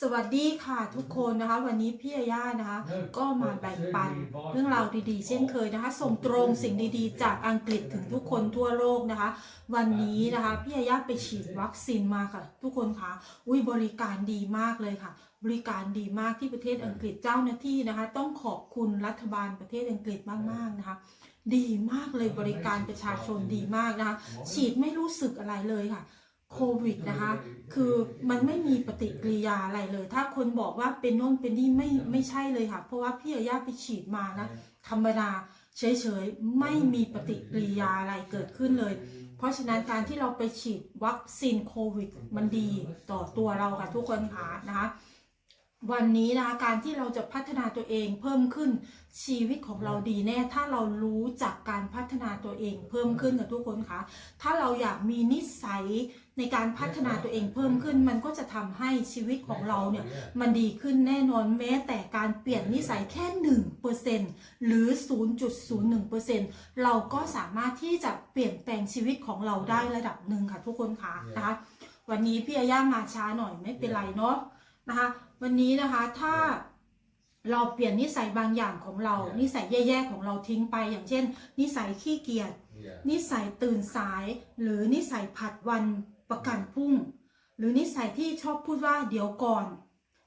สวัสดีค่ะทุกคนนะคะ วันนี้พี่อาย่านะคะ ก็มาแบ่งปันเรื่องราวดีๆ เช่นเคยนะคะ ส่งตรงสิ่งดีๆ จากอังกฤษถึงทุกคนทั่วโลกนะคะ วันนี้นะคะพี่อาย่าไปฉีดวัคซีนมาค่ะ ทุกคนคะอุ้ยบริการดีมากเลยค่ะ บริการดีมากที่ประเทศอังกฤษเจ้าหน้าที่นะคะ ต้องขอบคุณรัฐบาลประเทศอังกฤษมากๆนะคะดีมากเลยบริการประชาชนดีมากนะคะ ฉีดไม่รู้สึกอะไรเลยค่ะ โควิดนะคะ คือมันไม่มีปฏิกิริยาอะไรเลย ถ้าคนบอกว่าเป็นโน่นเป็นนี่ไม่ไม่ใช่เลยค่ะ เพราะว่าพี่อายาไปฉีดมานะธรรมดาเฉยๆ ไม่มีปฏิกิริยาอะไรเกิดขึ้นเลย เพราะฉะนั้นการที่เราไปฉีดวัคซีนโควิด มันดีต่อตัวเราค่ะทุกคนค่ะนะคะวันนี้นะคะการที่เราจะพัฒนาตัวเองเพิ่มขึ้นชีวิตของเราดีแน่ ถ้าเรารู้จักการพัฒนาตัวเองเพิ่มขึ้นกับทุกคนคะถ้าเราอยากมีนิสัย ในการพัฒนาตัวเองเพิ่มขึ้น มันก็จะทำให้ชีวิตของเราเนี่ยมันดีขึ้นแน่นอนแม้แต่การเปลี่ยนนิสัยแค่ 1%หรือ 0.01%เราก็สามารถที่จะเปลี่ยนแปลงชีวิตของเราได้ระดับหนึ่งค่ะทุกคนค่ะนะคะวันนี้พี่อาย่ามาช้าหน่อยไม่เป็นไรเนาะนะคะวันนี้นะคะถ้าเราเปลี่ยนนิสัยบางอย่างของเรา นิสัยแย่ๆของเราทิ้งไป อย่างเช่น นิสัยขี้เกียจ นิสัยตื่นสาย หรือนิสัยผัดวัน ประกันพรุ่ง หรือนิสัยที่ชอบพูดว่าเดี๋ยวก่อน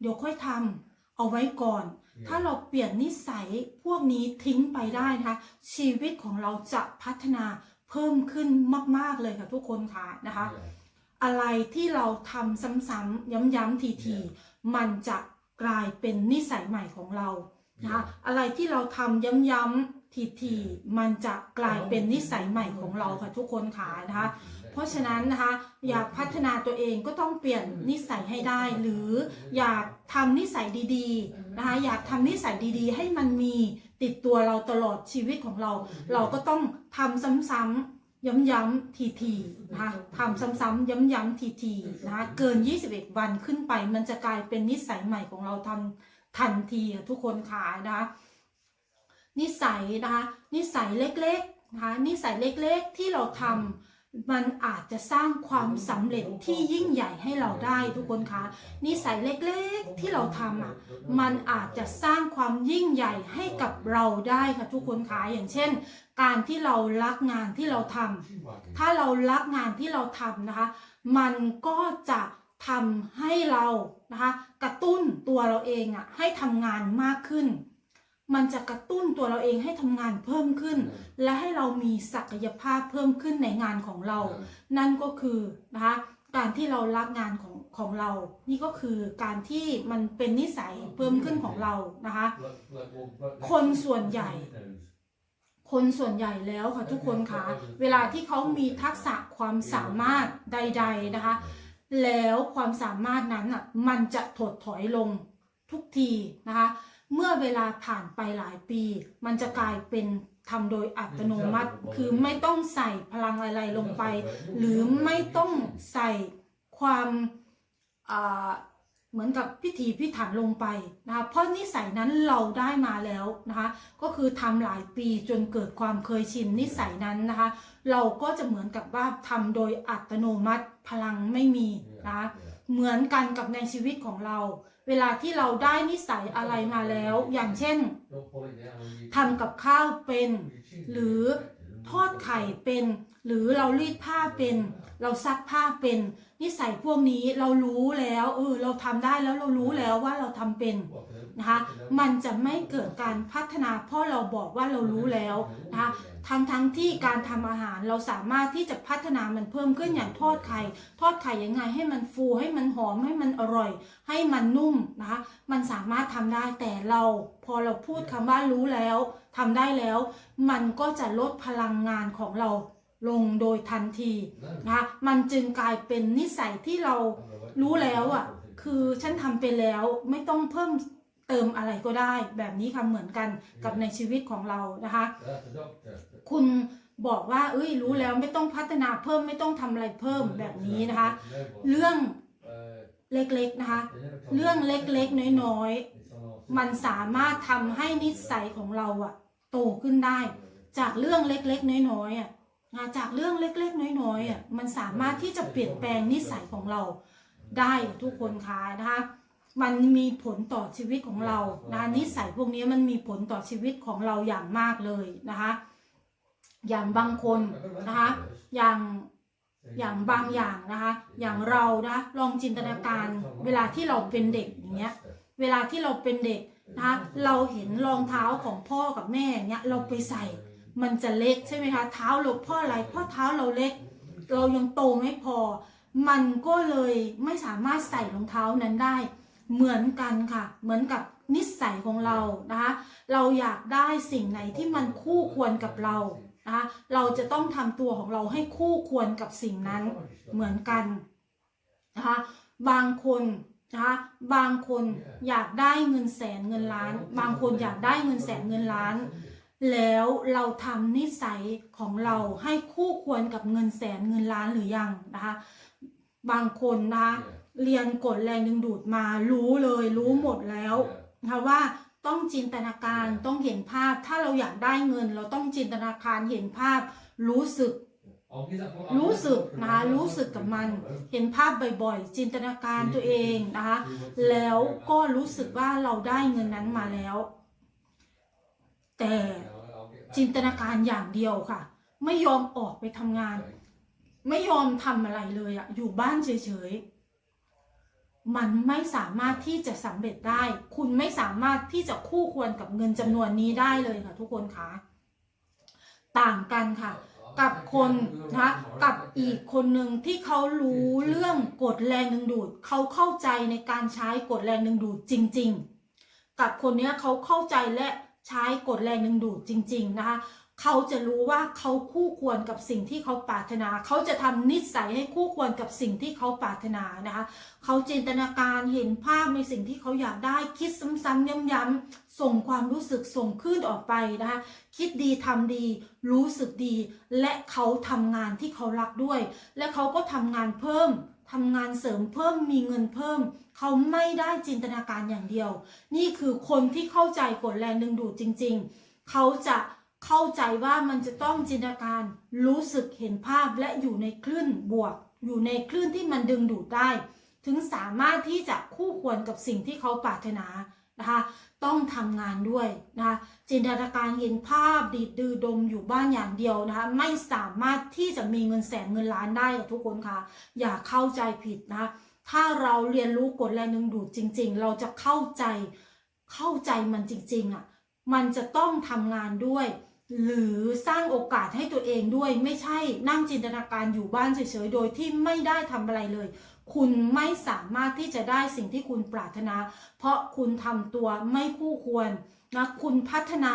เดี๋ยวค่อยทำเอาไว้ก่อน ถ้าเราเปลี่ยนนิสัยพวกนี้ทิ้งไปได้นะคะ ชีวิตของเราจะพัฒนาเพิ่มขึ้นมาก ๆเลยค่ะทุกคนค่ะนะคะ อะไรที่เราทำซ้ำๆย้ำๆทีๆมันจะกลายเป็นนิสัยใหม่ของเรานะคะอะไรที่เราทำย้ำๆทีๆมันจะกลายเป็นนิสัยใหม่ของเราค่ะทุกคนค่ะนะคะ เพราะฉะนั้นนะคะอยากพัฒนาตัวเองก็ต้องเปลี่ยนนิสัยให้ได้ หรืออยากทำนิสัยดีๆนะคะอยากทำนิสัยดีๆ ให้มันมีติดตัวเราตลอดชีวิตของเรา เราก็ต้องทำซ้ำๆย้ำๆทีๆนะคะทำซ้ำๆย้ำๆทีๆนะคะเกิน 21 วันขึ้นไป มันจะกลายเป็นนิสัยใหม่ของเราทันทันทีค่ะทุกคนค่ะนะคะนิสัยนะคะนิสัยเล็กๆนะคะนิสัยเล็กๆที่เราทำ มันอาจจะสร้างความสำเร็จที่ยิ่งใหญ่ให้เราได้ทุกคนคะนิสัยเล็กๆที่เราทำอะมันอาจจะสร้างความยิ่งใหญ่ให้กับเราได้ค่ะทุกคนคะอย่างเช่น การที่เรารักงานที่เราทำถ้าเรารักงานที่เราทำนะคะ มันก็จะทำให้เรานะคะกระตุ้นตัวเราเองอะให้ทำงานมากขึ้น มันจะกระตุ้นตัวเราเองให้ทำงานเพิ่มขึ้น และให้เรามีศักยภาพเพิ่มขึ้นในงานของเรา นั่นก็คือนะคะการที่เรารักงานของของเรา นี่ก็คือการที่มันเป็นนิสัยเพิ่มขึ้นของเรานะคะ คนส่วนใหญ่ คนส่วนใหญ่แล้วค่ะทุกคนคะเวลาที่เขามีทักษะความสามารถใด ๆนะคะ แล้วความสามารถนั้นอะมันจะถดถอยลงทุกทีนะคะ เมื่อเวลาผ่านไปหลายปี มันจะกลายเป็นทำโดยอัตโนมัติ คือไม่ต้องใส่พลังอะไรลงไป หรือไม่ต้องใส่ความอ่าเหมือนกับพิถีพิถันลงไปนะคะเพราะนิสัยนั้นเราได้มาแล้วนะคะ ก็คือทำหลายปีจนเกิดความเคยชินนิสัยนั้นนะคะ เราก็จะเหมือนกับว่าทำโดยอัตโนมัติพลังไม่มีนะคะเหมือนกันกับในชีวิตของเรา เวลาที่เราได้นิสัยอะไรมาแล้ว อย่างเช่นทำกับข้าวเป็น หรือทอดไข่เป็น หรือเรารีดผ้าเป็น เราซักผ้าเป็น นิสัยพวกนี้เรารู้แล้วเออเราทำได้แล้วเรารู้แล้วว่าเราทำเป็น นะคะมันจะไม่เกิดการพัฒนาเพราะเราบอกว่าเรารู้แล้วนะคะทั้งทั้งที่การทำอาหารเราสามารถที่จะพัฒนามันเพิ่มขึ้นอย่างทอดไข่ ทอดไข่ยังไงให้มันฟูให้มันหอมให้มันอร่อย ให้มันนุ่มนะคะมันสามารถทำได้แต่เราพอเราพูดคำว่ารู้แล้วทำได้แล้ว มันก็จะลดพลังงานของเราลงโดยทันทีนะคะมันจึงกลายเป็นนิสัยที่เรารู้แล้วอะ คือฉันทำไปแล้วไม่ต้องเพิ่ม เติมอะไรก็ได้แบบนี้ค่ะเหมือนกันกับในชีวิตของเรานะคะ คุณบอกว่า เอ้ยรู้แล้วไม่ต้องพัฒนาเพิ่มไม่ต้องทำอะไรเพิ่มแบบนี้นะคะ เรื่องเล็กๆนะคะ เรื่องเล็กๆน้อยๆ มันสามารถทำให้นิสัยของเราอะโตขึ้นได้ จากเรื่องเล็กๆน้อยๆอะนะจากเรื่องเล็กๆน้อยๆอะมันสามารถที่จะเปลี่ยนแปลงนิสัยของเราได้ทุกคนค่ะนะคะ มันมีผลต่อชีวิตของเรานะคะนิสัยพวกนี้มันมีผลต่อชีวิตของเราอย่างมากเลยนะคะ อย่างบางคนนะคะ อย่างอย่างบางอย่างนะคะ อย่างเรานะลองจินตนาการเวลาที่เราเป็นเด็กอย่างเงี้ย เวลาที่เราเป็นเด็กนะคะเราเห็นรองเท้าของพ่อกับแม่อย่างเงี้ยเราไปใส่ มันจะเล็กใช่ไหมคะเท้าเราเพ่ออะไรเพ่อเท้าเราเล็ก เรายังโตไม่พอ มันก็เลยไม่สามารถใส่รองเท้านั้นได้ เหมือนกันค่ะ เหมือนกับนิสัยของเรานะคะ เราอยากได้สิ่งไหนที่มันคู่ควรกับเรานะคะเราจะต้องทำตัวของเราให้คู่ควรกับสิ่งนั้นเหมือนกันนะคะบางคนนะคะบางคนอยากได้เงินแสนเงินล้าน บางคนอยากได้เงินแสนเงินล้าน แล้วเราทำนิสัยของเราให้คู่ควรกับเงินแสนเงินล้านหรือยังนะคะบางคนนะคะเรียนกฎแรงดึงดูดมา รู้เลยรู้หมดแล้วนะคะว่าต้องจินตนาการต้องเห็นภาพ ถ้าเราอยากได้เงิน เราต้องจินตนาการเห็นภาพ รู้สึก รู้สึกนะคะรู้สึกกับมัน เห็นภาพบ่อยๆ จินตนาการตัวเองนะคะแล้วก็รู้สึกว่าเราได้เงินนั้นมาแล้ว แต่จินตนาการอย่างเดียวค่ะ ไม่ยอมออกไปทำงาน ไม่ยอมทำอะไรเลยอะอยู่บ้านเฉยๆ มันไม่สามารถที่จะสำเร็จได้ คุณไม่สามารถที่จะคู่ควรกับเงินจำนวนนี้ได้เลยค่ะ ทุกคนคะต่างกันค่ะ กับคนนะกับอีกคนหนึ่งที่เขารู้เรื่องกฎแรงดึงดูดเขาเข้าใจในการใช้กฎแรงดึงดูดจริง ๆ กับคนนี้เขาเข้าใจและใช้กฎแรงดึงดูดจริง ๆ นะคะ เขาจะรู้ว่าเขาคู่ควรกับสิ่งที่เขาปรารถนา เขาจะทำนิสัยให้คู่ควรกับสิ่งที่เขาปรารถนานะคะ เขาจินตนาการเห็นภาพในสิ่งที่เขาอยากได้ คิดซ้ำๆย้ำๆส่งความรู้สึกส่งคลื่นออกไปนะคะ คิดดีทำดี รู้สึกดี และเขาทำงานที่เขารักด้วย และเขาก็ทำงานเพิ่มทำงานเสริมเพิ่มมีเงินเพิ่ม เขาไม่ได้จินตนาการอย่างเดียว นี่คือคนที่เข้าใจกฎแรงดึงดูดจริง ๆ เขาจะ เข้าใจว่ามันจะต้องจินตนาการรู้สึกเห็นภาพและอยู่ในคลื่นบวก อยู่ในคลื่นที่มันดึงดูดได้ ถึงสามารถที่จะคู่ควรกับสิ่งที่เขาปรารถนานะคะต้องทำงานด้วยนะคะจินตนาการเห็นภาพดีดดือดมอยู่บ้านอย่างเดียวนะคะไม่สามารถที่จะมีเงินแสนเงินล้านได้กับทุกคนค่ะ อย่าเข้าใจผิดนะคะถ้าเราเรียนรู้กฎแรงดึงดูดจริง ๆ เราจะเข้าใจเข้าใจมันจริงๆอะมันจะต้องทำงานด้วย หรือสร้างโอกาสให้ตัวเองด้วยไม่ใช่นั่งจินตนาการอยู่บ้านเฉยๆ โดยที่ไม่ได้ทำอะไรเลย คุณไม่สามารถที่จะได้สิ่งที่คุณปรารถนา เพราะคุณทำตัวไม่คู่ควรนะคุณพัฒนา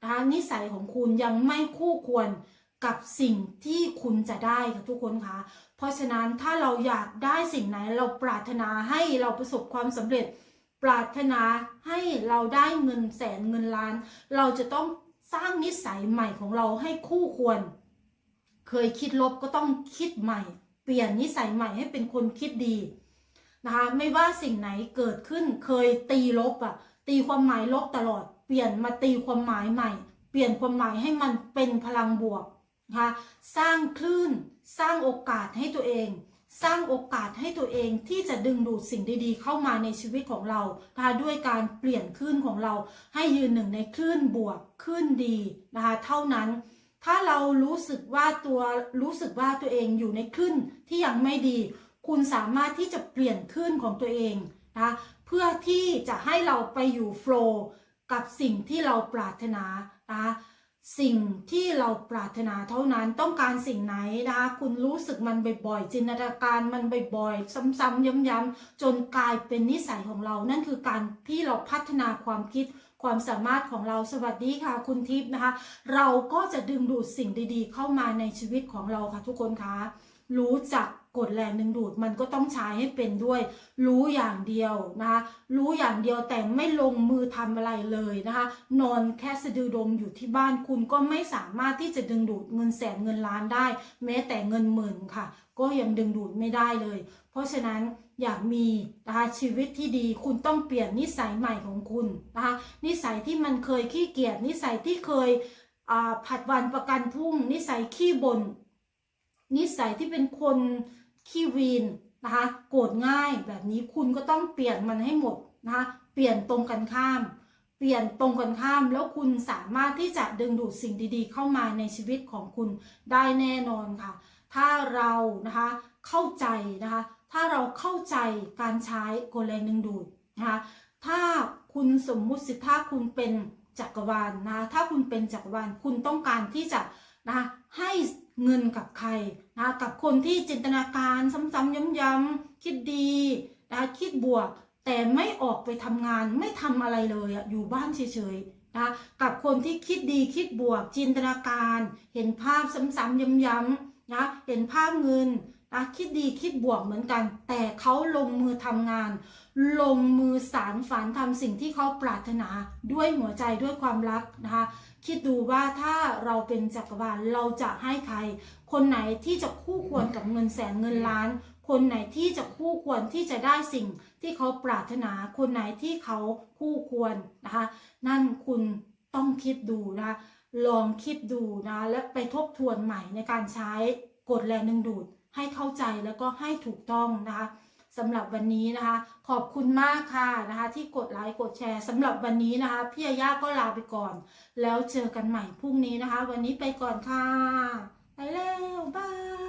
นะคะนิสัยของคุณยังไม่คู่ควรกับสิ่งที่คุณจะได้ค่ะทุกคนคะเพราะฉะนั้นถ้าเราอยากได้สิ่งไหนเราปรารถนาให้เราประสบความสำเร็จ ปรารถนาให้เราได้เงินแสนเงินล้าน เราจะต้อง สร้างนิสัยใหม่ของเราให้คู่ควร เคยคิดลบก็ต้องคิดใหม่ เปลี่ยนนิสัยใหม่ให้เป็นคนคิดดีนะคะไม่ว่าสิ่งไหนเกิดขึ้นเคยตีลบอะตีความหมายลบตลอด เปลี่ยนมาตีความหมายใหม่ เปลี่ยนความหมายให้มันเป็นพลังบวกนะคะสร้างคลื่น สร้างโอกาสให้ตัวเอง สร้างโอกาสให้ตัวเองที่จะดึงดูดสิ่งดีๆ เข้ามาในชีวิตของเรานะคะด้วยการเปลี่ยนคลื่นของเรา ให้ยืนหนึ่งในคลื่นบวกคลื่นดีนะคะเท่านั้น ถ้าเรารู้สึกว่าตัวรู้สึกว่าตัวเองอยู่ในคลื่นที่ยังไม่ดี คุณสามารถที่จะเปลี่ยนคลื่นของตัวเองนะคะเพื่อที่จะให้เราไปอยู่โฟล์กับสิ่งที่เราปรารถนานะคะ สิ่งที่เราปรารถนาเท่านั้นต้องการสิ่งไหนนะคะคุณรู้สึกมันบ่อยๆจินตนาการมันบ่อยๆซ้ำๆย้ำๆจนกลายเป็นนิสัยของเรา นั่นคือการที่เราพัฒนาความคิดความสามารถของเราสวัสดีค่ะ คุณทิพย์นะคะ เราก็จะดึงดูดสิ่งดีๆ เข้ามาในชีวิตของเราค่ะทุกคนคะรู้จัก กฎแรงดึงดูดมันก็ต้องใช้ให้เป็นด้วย รู้อย่างเดียวนะคะรู้อย่างเดียวแต่ไม่ลงมือทำอะไรเลยนะคะ นอนแค่สะดือดมอยู่ที่บ้านคุณก็ไม่สามารถที่จะดึงดูดเงินแสนเงินล้านได้ แม้แต่เงินหมื่นค่ะ ก็ยังดึงดูดไม่ได้เลย เพราะฉะนั้นอยากมีนะคะชีวิตที่ดีคุณต้องเปลี่ยนนิสัยใหม่ของคุณนะคะนิสัยที่มันเคยขี้เกียจนิสัยที่เคยผัดวันประกันพรุ่ง นิสัยขี้บน่นนิสัยที่เป็นคน ขี้วีนนะคะ โกรธง่ายแบบนี้คุณก็ต้องเปลี่ยนมันให้หมดนะคะ เปลี่ยนตรงกันข้าม เปลี่ยนตรงกันข้าม แล้วคุณสามารถที่จะดึงดูดสิ่งดีๆ เข้ามาในชีวิตของคุณได้แน่นอนค่ะ ถ้าเรานะคะเข้าใจนะคะ ถ้าเราเข้าใจการใช้กลแรงดึงดูดนะคะ ถ้าคุณสมมุติสิถ้าคุณเป็น จักรวาลนะคะถ้าคุณเป็นจักรวาลคุณต้องการที่จะนะให้เงินกับใครนะกับคนที่จินตนาการซ้ำๆย้ำๆคิดดีนะคิดบวก แต่ไม่ออกไปทำงานไม่ทำอะไรเลยอะอยู่บ้านเฉยๆนะกับคนที่คิดดีคิดบวกจินตนาการ เห็นภาพซ้ำๆย้ำๆนะเห็นภาพเงิน นะคิดดีคิดบวกเหมือนกัน แต่เขาลงมือทำงาน ลงมือสารฝันทำสิ่งที่เขาปรารถนาด้วยหัวใจด้วยความรักนะคะ คิดดูว่าถ้าเราเป็นจักรวาลเราจะให้ใคร คนไหนที่จะคู่ควรกับเงินแสนเงินล้าน คนไหนที่จะคู่ควรที่จะได้สิ่งที่เขาปรารถนา คนไหนที่เขาคู่ควรนะคะ นั่นคุณต้องคิดดูนะคะลองคิดดูนะและไปทบทวนใหม่ในการใช้กฎแรงดึงดูด ให้เข้าใจแล้วก็ให้ถูกต้องนะคะสำหรับวันนี้นะคะ ขอบคุณมากค่ะนะคะ ที่กดไลค์กดแชร์สำหรับวันนี้นะคะ พี่ยาย่าก็ลาไปก่อน แล้วเจอกันใหม่พรุ่งนี้นะคะ วันนี้ไปก่อนค่ะ ไปแล้วบาย